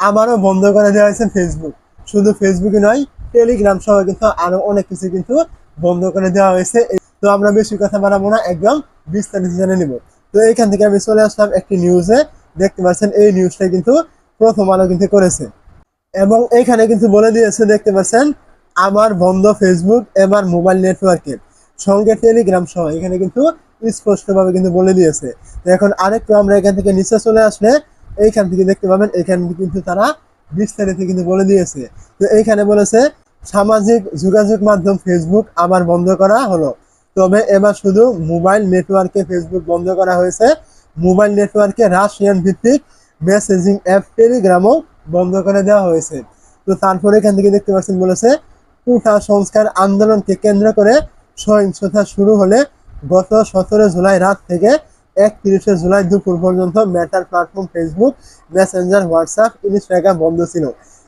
আমারও বন্ধ করে দেওয়া হয়েছে ফেসবুক শুধু ফেসবুকে নয় টেলিগ্রাম সহ কিন্তু আরও অনেক কিছু কিন্তু বন্ধ করে দেওয়া হয়েছে। তো আমরা বেশি কথা বাড়াবো না, একদম বিস্তারিত জেনে নিব। তো এইখান থেকে আমি চলে আসলাম একটি নিউজে দেখতে পাচ্ছেন, এই নিউজটা কিন্তু প্রথম আলো কিন্তু করেছে। এবং এখানে কিন্তু বলে দিয়েছে, দেখতে পাচ্ছেন, আমার বন্ধ ফেসবুক এবার মোবাইল নেটওয়ার্কের সঙ্গে টেলিগ্রাম সহ, এখানে কিন্তু স্পষ্টভাবে কিন্তু বলে দিয়েছে। এখন আরেকটু আমরা এখান থেকে নিচে চলে আসলে এইখান থেকে দেখতে পাবেন এখানে কিন্তু তারা বিস্তারিত কিন্তু বলে দিয়েছে। তো এইখানে বলেছে, সামাজিক যোগাযোগ মাধ্যম ফেসবুক আবার বন্ধ করা হলো। তবে এবার শুধু মোবাইল নেটওয়ার্কে ফেসবুক বন্ধ করা হয়েছে। মোবাইল নেটওয়ার্কে রাশিয়ান ভিত্তিক মেসেজিং অ্যাপ টেলিগ্রামও বন্ধ করে দেওয়া হয়েছে। তো তারপরে এখান থেকে দেখতে পাচ্ছেন বলেছে কুঠা সংস্কার আন্দোলনকে কেন্দ্র করে সহিংসতা শুরু হলে গত সতেরো জুলাই রাত থেকে একত্রিশে জুলাই দুপুর পর্যন্ত Meta platform Facebook Messenger WhatsApp Instagram বন্ধ ছিল।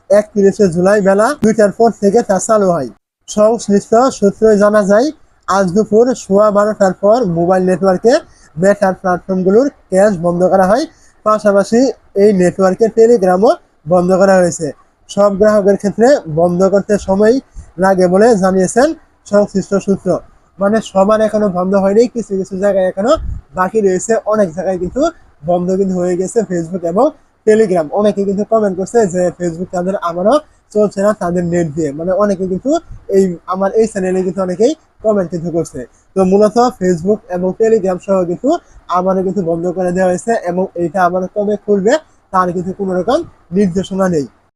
একত্রিশে জুলাই বেলা দুইটার পর থেকে তা চালু হয়। সংশ্লিষ্ট সূত্রে জানা যায়, আজ দুপুর সোয়া বারোটার পর মোবাইল নেটওয়ার্কে মেটার প্ল্যাটফর্মগুলোর ক্যাশ বন্ধ করা হয়। পাশাপাশি এই নেটওয়ার্কে টেলিগ্রামও বন্ধ করা হয়েছে। সব গ্রাহকের ক্ষেত্রে বন্ধ করতে সময় লাগে বলে জানিয়েছেন সংশ্লিষ্ট সূত্র। মানে সবার এখনও বন্ধ হয়নি, কিছু কিছু জায়গায় এখনও বাকি রয়েছে, অনেক জায়গায় কিন্তু বন্ধ কিন্তু হয়ে গেছে ফেসবুক এবং টেলিগ্রাম অনেকে কিন্তু কমেন্ট করছে যে ফেসবুক তাদের আমারও চলছে না, তাদের নেট দিয়ে। মানে অনেকে কিন্তু এই আমার এই চ্যানেলে কিন্তু অনেকেই কমেন্ট কিন্তু করছে। তো মূলত ফেসবুক এবং টেলিগ্রাম সহ কিন্তু আমারও কিন্তু বন্ধ করে দেওয়া হয়েছে এবং এইটা আমার কবে খুলবে তার কিন্তু কোনো রকম নির্দেশনা নেই।